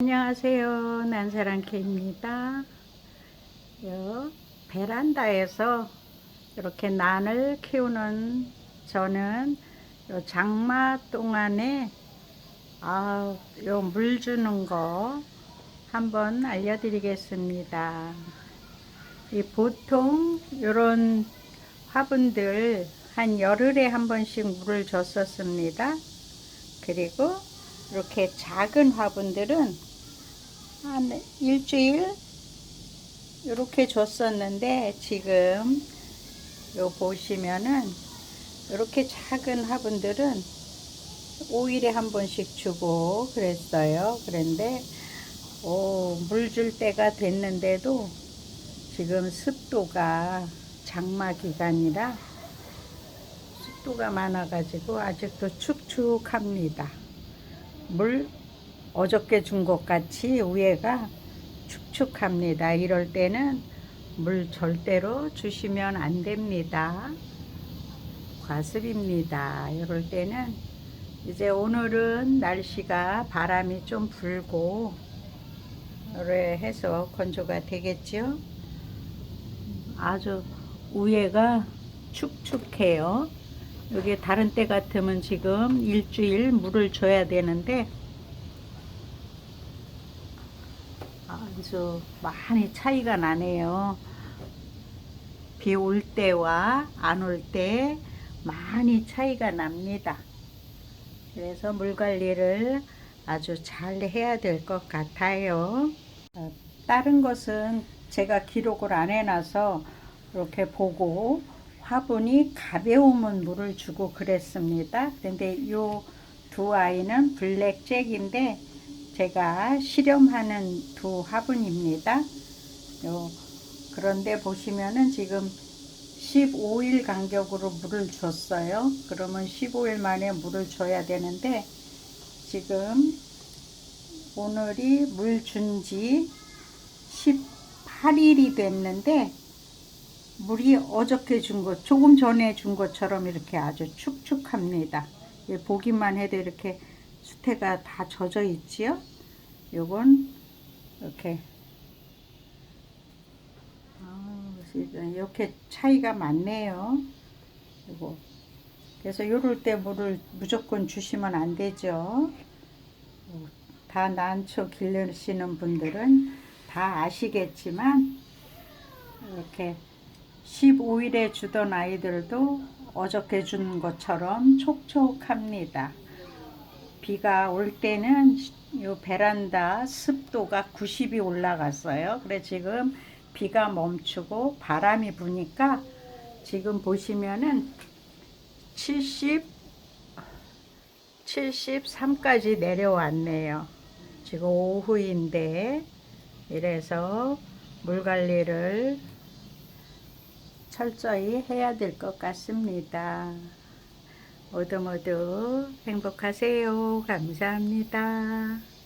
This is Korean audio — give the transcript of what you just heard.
안녕하세요. 난사랑캐입니다. 요 베란다에서 이렇게 난을 키우는 저는 요 장마 동안에 아, 요 물 주는 거 한번 알려드리겠습니다. 이 보통 요런 화분들 한 열흘에 한 번씩 물을 줬었습니다. 그리고 이렇게 작은 화분들은 한 일주일 이렇게 줬었는데 지금 요 보시면은 이렇게 작은 화분들은 5일에 한 번씩 주고 그랬어요. 그런데 물 줄 때가 됐는데도 지금 습도가 장마 기간이라 습도가 많아가지고 아직도 축축합니다. 물 어저께 준 것 같이 위에가 축축합니다. 이럴 때는 물 절대로 주시면 안 됩니다. 과습입니다. 이럴 때는 이제 오늘은 날씨가 바람이 좀 불고 해서 건조가 되겠죠. 아주 위에가 축축해요. 여기 다른 때 같으면 지금 일주일 물을 줘야 되는데 아주 많이 차이가 나네요. 비 올 때와 안 올 때 많이 차이가 납니다. 그래서 물 관리를 아주 잘 해야 될 것 같아요. 어, 다른 것은 제가 기록을 안 해놔서 이렇게 보고 화분이 가벼우면 물을 주고 그랬습니다. 근데 이두 아이는 블랙잭인데 제가 실험하는 두 화분입니다. 요, 그런데 보시면은 지금 15일 간격으로 물을 줬어요. 그러면 15일 만에 물을 줘야 되는데 지금 오늘이 물 준 지 18일이 됐는데 물이 어저께 준 것, 조금 전에 준 것처럼 이렇게 아주 축축합니다. 보기만 해도 이렇게 수태가 다 젖어 있지요. 요건 이렇게 아, 이렇게 차이가 많네요. 요거 그래서 요럴 때 물을 무조건 주시면 안 되죠. 다 난초 기르시는 분들은 다 아시겠지만 이렇게 15일에 주던 아이들도 어저께 준 것처럼 촉촉합니다. 비가 올 때는 이 베란다 습도가 90이 올라갔어요. 그래 지금 비가 멈추고 바람이 부니까 지금 보시면은 70 73까지 내려왔네요. 지금 오후인데 이래서 물 관리를 철저히 해야 될 것 같습니다. 모두 모두 행복하세요. 감사합니다.